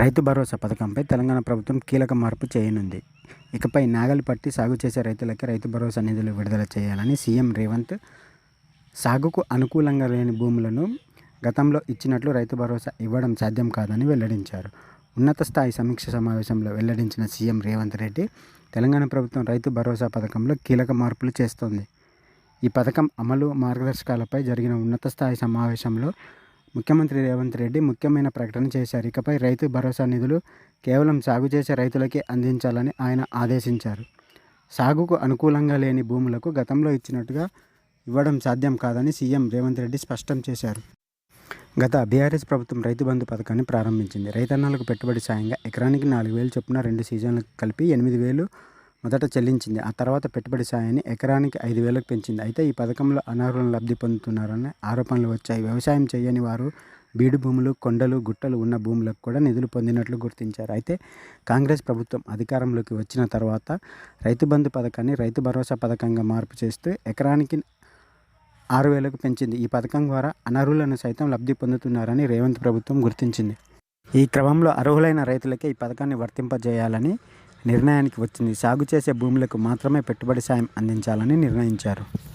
రైతు భరోసా పథకంపై తెలంగాణ ప్రభుత్వం కీలక మార్పు చేయనుంది. ఇకపై నాగలి పట్టి సాగు చేసే రైతులకే రైతు భరోసా నిధులు విడుదల చేయాలని సీఎం రేవంత్ సాగుకు అనుకూలంగా లేని భూములను గతంలో ఇచ్చినట్లు రైతు భరోసా ఇవ్వడం సాధ్యం కాదని వెల్లడించారు. ఉన్నత స్థాయి సమీక్ష సమావేశంలో వెల్లడించిన సీఎం రేవంత్ రెడ్డి తెలంగాణ ప్రభుత్వం రైతు భరోసా పథకంలో కీలక మార్పులు చేస్తోంది. ఈ పథకం అమలు మార్గదర్శకాలపై జరిగిన ఉన్నత స్థాయి సమావేశంలో ముఖ్యమంత్రి రేవంత్ రెడ్డి ముఖ్యమైన ప్రకటన చేశారు. ఇకపై రైతు భరోసా నిధులు కేవలం సాగు చేసే రైతులకే అందించాలని ఆయన ఆదేశించారు. సాగుకు అనుకూలంగా లేని భూములకు గతంలో ఇచ్చినట్టుగా ఇవ్వడం సాధ్యం కాదని సీఎం రేవంత్ రెడ్డి స్పష్టం చేశారు. గత బీఆర్ఎస్ ప్రభుత్వం రైతు బంధు పథకాన్ని ప్రారంభించింది. రైతన్నలకు పెట్టుబడి సాయంగా ఎకరానికి నాలుగు వేలు చొప్పున రెండు సీజన్లకు కలిపి ఎనిమిది వేలు మొదట చెల్లించింది. ఆ తర్వాత పెట్టుబడి సాయాన్ని ఎకరానికి ఐదు వేలకు పెంచింది. అయితే ఈ పథకంలో అనర్హులను లబ్ధి పొందుతున్నారని ఆరోపణలు వచ్చాయి. వ్యవసాయం చేయని వారు బీడు భూములు కొండలు గుట్టలు ఉన్న భూములకు కూడా నిధులు పొందినట్లు గుర్తించారు. అయితే కాంగ్రెస్ ప్రభుత్వం అధికారంలోకి వచ్చిన తర్వాత రైతు బంధు పథకాన్ని రైతు భరోసా పథకంగా మార్పు చేస్తూ ఎకరానికి ఆరు వేలకు పెంచింది. ఈ పథకం ద్వారా అనర్హులను సైతం లబ్ధి పొందుతున్నారని రేవంత్ ప్రభుత్వం గుర్తించింది. ఈ క్రమంలో అర్హులైన రైతులకే ఈ పథకాన్ని వర్తింపజేయాలని నిర్ణయానికి వచ్చింది. సాగు చేసే భూములకు మాత్రమే పెట్టుబడి సాయం అందించాలని నిర్ణయించారు.